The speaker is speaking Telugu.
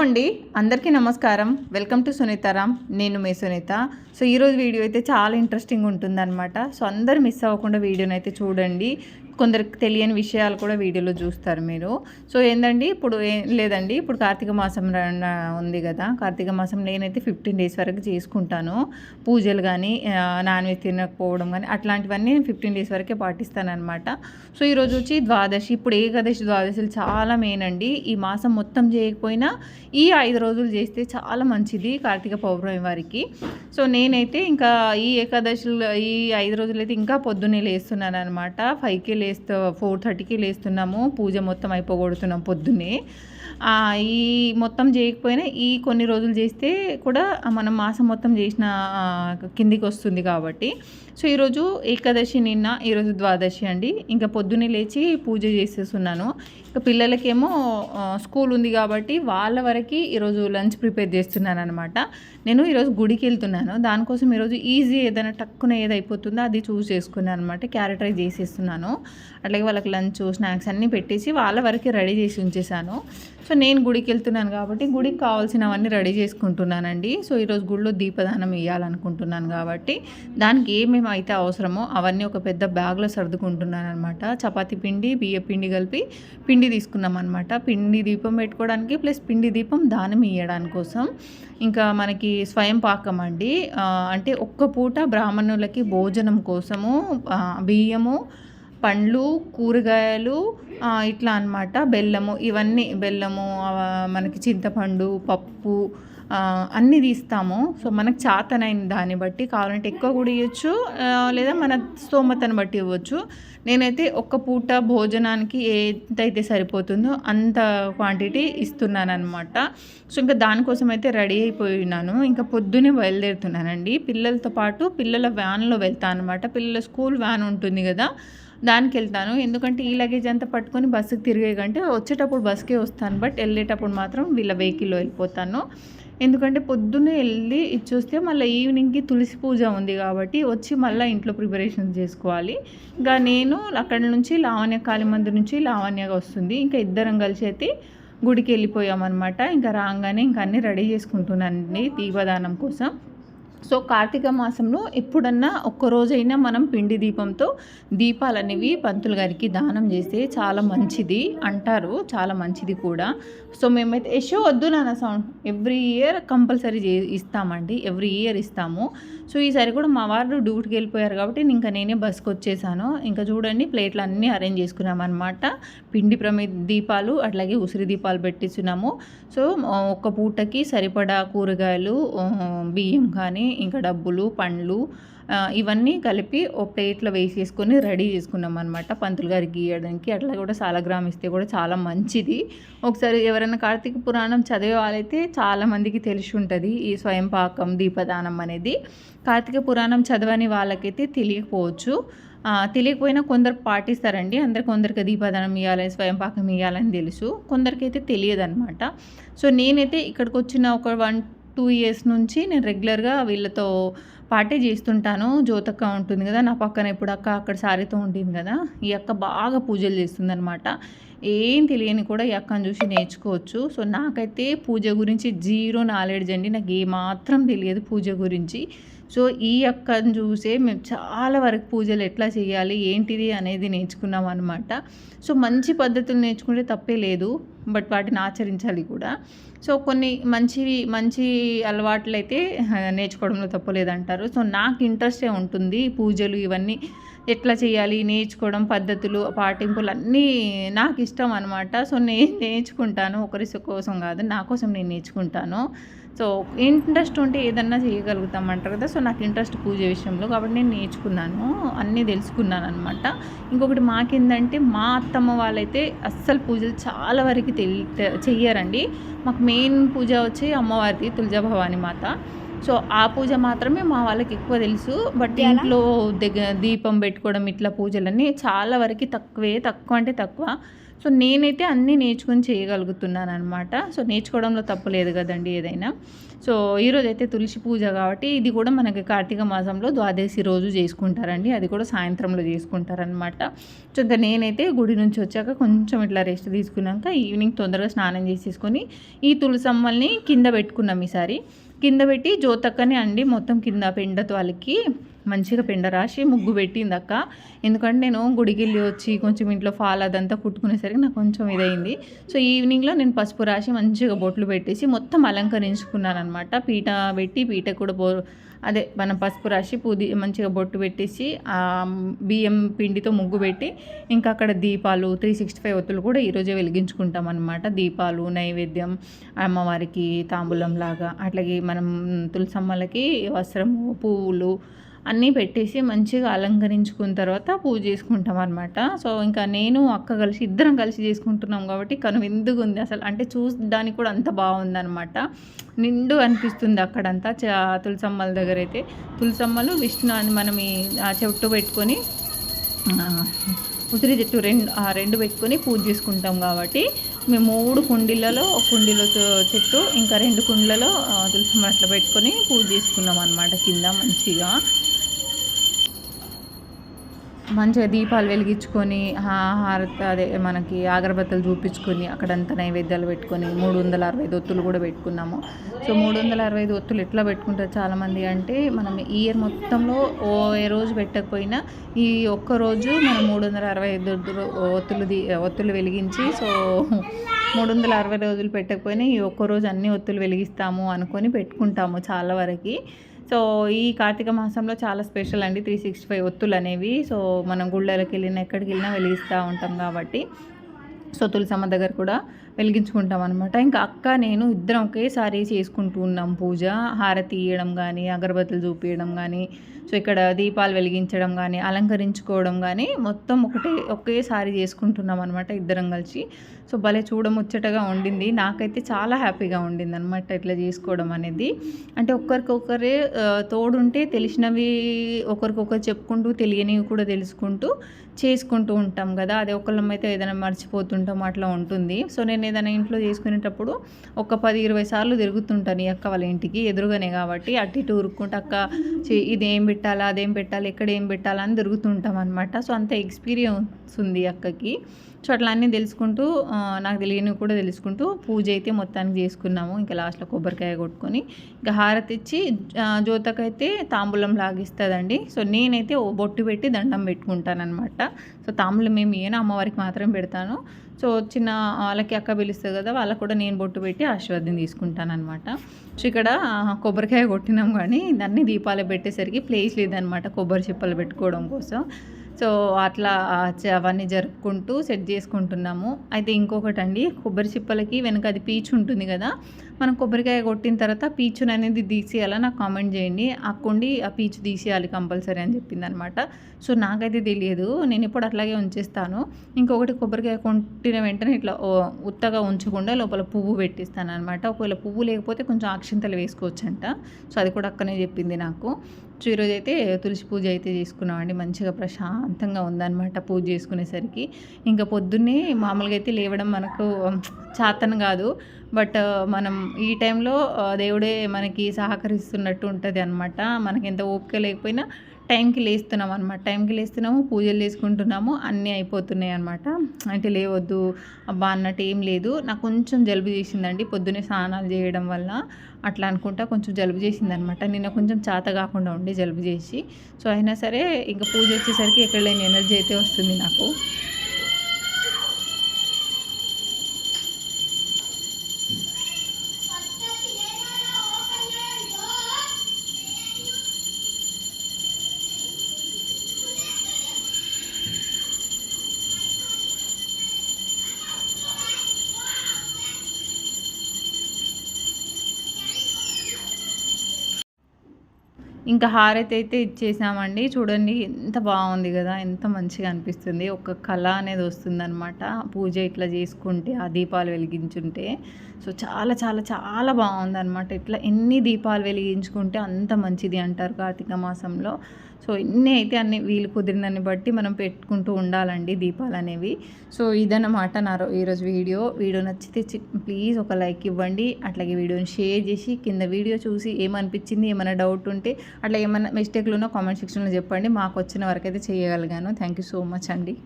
అండి అందరికీ నమస్కారం. వెల్కమ్ టు సునీతారామ్ నేను మీ సునీత. సో ఈరోజు వీడియో అయితే చాలా ఇంట్రెస్టింగ్ ఉంటుందన్నమాట. సో అందరు మిస్ అవ్వకుండా వీడియోని అయితే చూడండి. కొందరికి తెలియని విషయాలు కూడా వీడియోలో చూస్తారు మీరు. సో ఏందండి? ఇప్పుడు ఏం లేదండి. ఇప్పుడు కార్తీక మాసం ఉంది కదా. కార్తీక మాసం నేనైతే ఫిఫ్టీన్ డేస్ వరకు చేసుకుంటాను. పూజలు కానీ నాన్ వెజ్ తినకపోవడం కానీ అట్లాంటివన్నీ నేను ఫిఫ్టీన్ డేస్ వరకే పాటిస్తానమాట సో ఈరోజు వచ్చి ద్వాదశి ఇప్పుడు ఏకాదశి ద్వాదశులు చాలా మెయిన్ అండి. ఈ మాసం మొత్తం చేయకపోయినా ఈ ఐదు రోజులు చేస్తే చాలా మంచిది కార్తీక పౌర్ణమి వారికి. సో నేనైతే ఇంకా ఈ ఏకాదశిలో ఈ ఐదు రోజులు అయితే ఇంకా పొద్దున్నే లేస్తున్నాను అనమాట ఫైవ్కి లేస్తా ఫోర్ థర్టీకి లేస్తున్నాము పూజ మొత్తం అయిపోగొడుతున్నాం పొద్దున్నే. ఈ మొత్తం చేయకపోయినా ఈ కొన్ని రోజులు చేస్తే కూడా మనం మాసం మొత్తం చేసిన కిందికి వస్తుంది కాబట్టి. సో ఈరోజు ఏకాదశి నిన్న ఈరోజు ద్వాదశి అండి. ఇంకా పొద్దున్నే లేచి పూజ చేసేస్తున్నాను ఇంకా పిల్లలకేమో స్కూల్ ఉంది కాబట్టి వాళ్ళ వరకు ఈరోజు లంచ్ ప్రిపేర్ చేస్తున్నాను అనమాట నేను ఈరోజు గుడికి వెళ్తున్నాను. దానికోసం ఈరోజు ఈజీ ఏదైనా టక్కున ఏది అయిపోతుందో అది చూస్ చేసుకున్నాను అనమాట క్యారెట్ రైస్ చేసేస్తున్నాను. అట్లాగే వాళ్ళకి లంచ్ స్నాక్స్ అన్నీ పెట్టేసి వాళ్ళ వరకు రెడీ చేసి ఉంచేసాను సో నేను గుడికి వెళ్తున్నాను కాబట్టి గుడికి కావాల్సినవన్నీ రెడీ చేసుకుంటున్నానండి. సో ఈరోజు గుడిలో దీపదానం ఇవ్వాలనుకుంటున్నాను కాబట్టి దానికి ఏమేమి అయితే అవసరమో అవన్నీ ఒక పెద్ద బ్యాగ్లో సర్దుకుంటున్నాను అనమాట చపాతి పిండి బియ్య పిండి కలిపి పిండి తీసుకున్నాం అనమాట పిండి దీపం పెట్టుకోవడానికి ప్లస్ పిండి దీపం దానం ఇవ్వడానికి కోసం. ఇంకా మనకి స్వయం పాకం అండి. అంటే ఒక్క పూట బ్రాహ్మణులకి భోజనం కోసము బియ్యము పండ్లు కూరగాయలు ఇట్లా అన్నమాట. బెల్లము ఇవన్నీ బెల్లము మనకి చింతపండు పప్పు అన్నీ తీస్తాము. సో మనకు చాతనైన దాన్ని బట్టి కావాలంటే ఎక్కువ కూడా ఇవ్వచ్చు లేదా మన స్తోమతను బట్టి ఇవ్వచ్చు. నేనైతే ఒక్క పూట భోజనానికి ఎంతైతే సరిపోతుందో అంత క్వాంటిటీ ఇస్తున్నాను అనమాట సో ఇంకా దానికోసం అయితే రెడీ అయిపోయినాను. ఇంకా పొద్దున్నే బయలుదేరుతున్నానండి. పిల్లలతో పాటు పిల్లల వ్యాన్లో వెళ్తాను అనమాట పిల్లల స్కూల్ వ్యాన్ ఉంటుంది కదా దానికి వెళ్తాను ఎందుకంటే ఈ లగేజ్ అంతా పట్టుకొని బస్సుకి తిరిగే కంటే వచ్చేటప్పుడు బస్కే వస్తాను. బట్ వెళ్ళేటప్పుడు మాత్రం వీళ్ళ వెహికల్లో వెళ్ళిపోతాను. ఎందుకంటే పొద్దున్నే వెళ్ళి ఇచ్చొస్తే మళ్ళీ ఈవినింగ్కి తులసి పూజ ఉంది కాబట్టి వచ్చి మళ్ళీ ఇంట్లో ప్రిపరేషన్ చేసుకోవాలి. ఇంకా నేను అక్కడ నుంచి లావణ్య కాళీమందిర్ నుంచి లావణ్యగా వస్తుంది. ఇంకా ఇద్దరం కలిసి అయితే గుడికి వెళ్ళిపోయామన్నమాట. ఇంకా రాగానే ఇంకా అన్నీ రెడీ చేసుకుంటున్నానండి దీపదానం కోసం. సో కార్తీక మాసంలో ఎప్పుడన్నా ఒక్క రోజైనా మనం పిండి దీపంతో దీపాలు అనేవి పంతులు గారికి దానం చేస్తే చాలా మంచిది అంటారు. చాలా మంచిది కూడా. సో మేమైతే యశో వద్దు నాన్న సౌండ్ ఎవ్రీ ఇయర్ కంపల్సరీ చే ఇస్తామండి. ఎవ్రీ ఇయర్ ఇస్తాము. సో ఈసారి కూడా మా వారు డ్యూటీకి వెళ్ళిపోయారు కాబట్టి ఇంకా నేనే బస్కి వచ్చేసాను. ఇంకా చూడండి ప్లేట్లు అన్నీ అరేంజ్ చేసుకున్నాం అనమాట పిండి ప్రమి దీపాలు అట్లాగే ఉసిరి దీపాలు పెట్టించున్నాము సో ఒక్క పూటకి సరిపడా కూరగాయలు బియ్యం కానీ ఇంకా డబ్బులు పండ్లు ఇవన్నీ కలిపి ఓ ప్లేట్లో వేసేసుకొని రెడీ చేసుకున్నాం అనమాట పంతులు గారికి గీయడానికి అట్లా కూడా సాలగ్రామ్ ఇస్తే కూడా చాలా మంచిది. ఒకసారి ఎవరైనా కార్తీక పురాణం చదివే వాళ్ళైతే చాలామందికి తెలిసి ఉంటుంది ఈ స్వయం పాకం దీపదానం అనేది. కార్తీక పురాణం చదవని వాళ్ళకైతే తెలియకపోవచ్చు. తెలియకపోయినా కొందరు పాటిస్తారండి. అందరు కొందరికి దీపదానం ఇవ్వాలని స్వయం పాకం ఇవ్వాలని తెలుసు. కొందరికైతే తెలియదు అనమాట సో నేనైతే ఇక్కడికి వచ్చిన ఒక వన్ టూ ఇయర్స్ నుంచి నేను రెగ్యులర్గా వీళ్ళతో పాటే చేస్తుంటాను. జ్యోతక్క ఉంటుంది కదా నా పక్కన ఇప్పుడు అక్క అక్కడ సారీతో ఉంటుంది కదా ఈ అక్క బాగా పూజలు చేస్తుంది అనమాట ఏం తెలియని కూడా ఈ అక్కని చూసి నేర్చుకోవచ్చు. సో నాకైతే పూజ గురించి జీరో నాలెడ్జ్ అండి. నాకు ఏమాత్రం తెలియదు పూజ గురించి. సో ఈ యొక్క చూసే మేము చాలా వరకు పూజలు ఎట్లా చేయాలి ఏంటిది అనేది నేర్చుకున్నాం అనమాట సో మంచి పద్ధతులు నేర్చుకుంటే తప్పే లేదు బట్ వాటిని ఆచరించాలి కూడా. సో కొన్ని మంచి మంచి అలవాట్లు అయితే నేర్చుకోవడంలో తప్పలేదంటారు సో నాకు ఇంట్రెస్టే ఉంటుంది పూజలు ఇవన్నీ ఎట్లా చేయాలి నేర్చుకోవడం పద్ధతులు పాటింపులు అన్నీ నాకు ఇష్టం అనమాట సో నేను నేర్చుకుంటాను ఒకరి కోసం కాదు నా కోసం నేను నేర్చుకుంటాను. సో ఇంట్రెస్ట్ ఉంటే ఏదన్నా చేయగలుగుతాం అంటారు కదా. సో నాకు ఇంట్రెస్ట్ పూజ విషయంలో కాబట్టి నేను నేర్చుకున్నాను. అన్నీ తెలుసుకున్నాను అనమాట ఇంకొకటి మాకేందంటే మా అత్తమ్మ వాళ్ళైతే అస్సలు పూజలు చాలా వరకు తెలి తె- చెయ్యరండి. మాకు మెయిన్ పూజ వచ్చి అమ్మవారిది తులజాభవాని మాత. సో ఆ పూజ మాత్రమే మా వాళ్ళకి ఎక్కువ తెలుసు. బట్ ఇంట్లో దగ్గర దీపం పెట్టుకోవడం ఇట్లా పూజలన్నీ చాలా వరకు తక్కువే తక్కువ అంటే తక్కువ. సో నేనైతే అన్నీ నేర్చుకొని చేయగలుగుతున్నాను అనమాట సో నేర్చుకోవడంలో తప్పు లేదు కదండి ఏదైనా. సో ఈరోజు అయితే తులసి పూజ కాబట్టి ఇది కూడా మనకి కార్తీక మాసంలో ద్వాదశి రోజు చేసుకుంటారండి. అది కూడా సాయంత్రంలో చేసుకుంటారనమాట సో ఇంకా నేనైతే గుడి నుంచి వచ్చాక కొంచెం ఇట్లా రెస్ట్ తీసుకున్నాక ఈవినింగ్ తొందరగా స్నానం చేసేసుకొని ఈ తులసమ్మల్ని కింద పెట్టుకున్నాం ఈసారి. కింద పెట్టి జోతక్కనే అండి మొత్తం కింద పెండతో వాళ్ళకి మంచిగా పెండ రాసి ముగ్గు పెట్టింది అక్క ఎందుకంటే నేను గుడికి వెళ్ళి వచ్చి కొంచెం ఇంట్లో ఫాల్ అదంతా కుట్టుకునేసరికి నాకు కొంచెం ఇదైంది సో ఈవినింగ్లో నేను పసుపు రాసి మంచిగా బొట్లు పెట్టేసి మొత్తం అలంకరించుకున్నాను అనమాట పీట పెట్టి పీట కూడా బో అదే మనం పసుపు రాసి పూది మంచిగా బొట్టు పెట్టేసి బియ్యం పిండితో ముగ్గు పెట్టి ఇంకా అక్కడ దీపాలు త్రీ సిక్స్టీ ఫైవ్ ఒత్తులు కూడా ఈరోజే వెలిగించుకుంటాం అనమాట దీపాలు నైవేద్యం అమ్మవారికి తాంబూలం లాగా అట్లాగే మనం తులసమ్మలకి వస్త్రము పువ్వులు అన్నీ పెట్టేసి మంచిగా అలంకరించుకున్న తర్వాత పూజ చేసుకుంటాం అనమాట సో ఇంకా నేను అక్క కలిసి ఇద్దరం కలిసి చేసుకుంటున్నాం కాబట్టి కను ఎందుకు ఉంది అసలు? అంటే చూడడానికి కూడా అంత బాగుందనమాట నిండు అనిపిస్తుంది అక్కడంతా. తులసమ్మల దగ్గర అయితే తులసమ్మలు విష్ణు అని మనం ఈ చెట్టు పెట్టుకొని ఉసిరి చెట్టు రెండు రెండు పెట్టుకొని పూజ చేసుకుంటాం కాబట్టి మేము మూడు కుండీలలో ఒక కుండీలో చెట్టు ఇంకా రెండు కుండలలో తులసమ్మ అట్లా పెట్టుకొని పూజ చేసుకున్నాం అనమాట కింద మంచిగా. మంచిగా దీపాలు వెలిగించుకొని హారత అదే మనకి అగరబత్తలు చూపించుకొని అక్కడంతా నైవేద్యాలు పెట్టుకొని మూడు వందల అరవై ఒత్తులు కూడా పెట్టుకున్నాము. సో మూడు వందల అరవై ఐదు ఒత్తులు ఎట్లా పెట్టుకుంటారు చాలామంది అంటే మనం ఇయర్ మొత్తంలో ఓ ఏ రోజు పెట్టకపోయినా ఈ ఒక్క రోజు మనం మూడు వందల అరవై ఐదు ఒత్తులు ఒత్తులు వెలిగించి సో మూడు వందల అరవై రోజులు పెట్టకపోయినా ఈ ఒక్క రోజు అన్ని ఒత్తులు వెలిగిస్తాము అనుకొని పెట్టుకుంటాము చాలా వరకు. సో ఈ కార్తీక మాసంలో చాలా స్పెషల్ అండి త్రీ సిక్స్టీ ఫైవ్ ఒత్తులు అనేవి. సో మనం గుళ్ళకి వెళ్ళినా ఎక్కడికి వెళ్ళినా వెలిగిస్తూ ఉంటాం కాబట్టి. సో తులసమ్మ దగ్గర కూడా వెలిగించుకుంటాం అనమాట ఇంకా అక్క నేను ఇద్దరం ఒకేసారి చేసుకుంటూ ఉన్నాం పూజ. హారతి ఇవ్వడం కానీ అగరబత్తులు చూపించడం కానీ సో ఇక్కడ దీపాలు వెలిగించడం కానీ అలంకరించుకోవడం కానీ మొత్తం ఒకటే ఒకేసారి చేసుకుంటున్నాం అనమాట ఇద్దరం కలిసి. సో భలే చూడముచ్చటగా ఉండింది. నాకైతే చాలా హ్యాపీగా ఉండింది అనమాట ఇట్లా చేసుకోవడం అనేది. అంటే ఒక్కరికొకరే తోడుంటే తెలిసినవి ఒకరికొకరు చెప్పుకుంటూ తెలియనివి కూడా తెలుసుకుంటూ చేసుకుంటూ ఉంటాం కదా. అదే ఒకళ్ళమైతే ఏదైనా మర్చిపోతుంటాం అట్లా ఉంటుంది. సో నేను ఏదైనా ఇంట్లో చేసుకునేటప్పుడు ఒక పది ఇరవై సార్లు తిరుగుతుంటాను ఈ అక్క వాళ్ళ ఇంటికి ఎదురుగానే కాబట్టి అట్టి ఇటు ఉరుక్కుంటే అక్క ఇదేం పెట్టాలా అదేం పెట్టాలి ఎక్కడ ఏం పెట్టాలా అని తిరుగుతుంటాం అనమాట సో అంత ఎక్స్పీరియన్స్ ఉంది అక్కకి. సో అట్లా అన్నీ తెలుసుకుంటూ నాకు తెలియనివి కూడా తెలుసుకుంటూ పూజ అయితే మొత్తానికి చేసుకున్నాము. ఇంకా లాస్ట్లో కొబ్బరికాయ కొట్టుకొని ఇంకా హారతి ఇచ్చి జ్యోతకైతే తాంబూలం లాగిస్తుందండి. సో నేనైతే ఓ బొట్టు పెట్టి దండం పెట్టుకుంటానమాట సో తాంబూలం ఏమి ఇయ్యను అమ్మవారికి మాత్రం పెడతాను. సో చిన్న వాళ్ళకి అక్క పిలుస్తుంది కదా వాళ్ళకు కూడా నేను బొట్టు పెట్టి ఆశీర్వాదం తీసుకుంటాను అనమాట సో ఇక్కడ కొబ్బరికాయ కొట్టినాం కానీ దాన్ని దీపాలు పెట్టేసరికి ప్లేస్ లేదనమాట కొబ్బరి చిప్పలు పెట్టుకోవడం కోసం. సో అట్లా అవన్నీ జరుపుకుంటూ సెట్ చేసుకుంటున్నాము. అయితే ఇంకొకటి అండి కొబ్బరి చిప్పలకి వెనక అది పీచు ఉంటుంది కదా మనం కొబ్బరికాయ కొట్టిన తర్వాత పీచుని అనేది తీసేయాలా? నాకు కామెంట్ చేయండి. ఆ కొండి ఆ పీచు తీసేయాలి కంపల్సరీ అని చెప్పింది అనమాట సో నాకైతే తెలియదు. నేను ఇప్పుడు అట్లాగే ఉంచేస్తాను. ఇంకొకటి కొబ్బరికాయ కొట్టిన వెంటనే ఇట్లా ఉత్తగా ఉంచకుండా లోపల పువ్వు పెట్టిస్తాను అనమాట ఒకవేళ పువ్వు లేకపోతే కొంచెం అక్షింతలు వేసుకోవచ్చంట. సో అది కూడా అక్కనే చెప్పింది నాకు. సో ఈరోజు అయితే తులసి పూజ అయితే చేసుకున్నామండి. మంచిగా ప్రశాంతంగా ఉందన్నమాట పూజ చేసుకునేసరికి. ఇంకా పొద్దున్నే మామూలుగా అయితే లేవడం మనకు చాతన కాదు. బట్ మనం ఈ టైంలో దేవుడే మనకి సహకరిస్తున్నట్టు ఉంటుంది అనమాట మనకి ఎంత ఓపిక లేకపోయినా టైంకి లేస్తున్నాం అనమాట టైంకి లేస్తున్నాము పూజలు చేసుకుంటున్నాము అన్నీ అయిపోతున్నాయి అనమాట అంటే లేవద్దు అబ్బా అన్నట్టు ఏం లేదు. నాకు కొంచెం జలుబు చేసిందండి పొద్దున్నే స్నానాలు చేయడం వల్ల. అట్లా అనుకుంటా కొంచెం జలుబు చేసింది అనమాట నిన్న కొంచెం చాత కాకుండా ఉండి జలుబు చేసి. సో అయినా సరే ఇంకా పూజ వచ్చేసరికి ఎక్కడ లేని ఎనర్జీ అయితే వస్తుంది నాకు. ఇంకా హారతి అయితే ఇచ్చేసామండి. చూడండి ఎంత బాగుంది కదా ఎంత మంచిగా అనిపిస్తుంది. ఒక కళ అనేది వస్తుందనమాట పూజ ఇట్లా చేసుకుంటే ఆ దీపాలు వెలిగించుంటే. సో చాలా చాలా చాలా బాగుందనమాట ఇట్లా ఎన్ని దీపాలు వెలిగించుకుంటే అంత మంచిది అంటారు కార్తీక మాసంలో. సో ఇన్ని అయితే అన్ని వీలు కుదిరినన్ని బట్టి మనం పెట్టుకుంటూ ఉండాలండి దీపాలు అనేవి. సో ఇదన్నమాట నా ఈరోజు వీడియో. వీడియో నచ్చితే చి- ప్లీజ్ ఒక లైక్ ఇవ్వండి. అట్లాగే వీడియోని షేర్ చేసి కింద వీడియో చూసి ఏమనిపించింది ఏమైనా డౌట్ ఉంటే అట్లా ఏమైనా మిస్టేక్లు ఉన్నా కామెంట్ సెక్షన్లో చెప్పండి. మాకు వచ్చిన వరకు అయితే చేయగలిగాను. థ్యాంక్ యూ సో మచ్ అండి.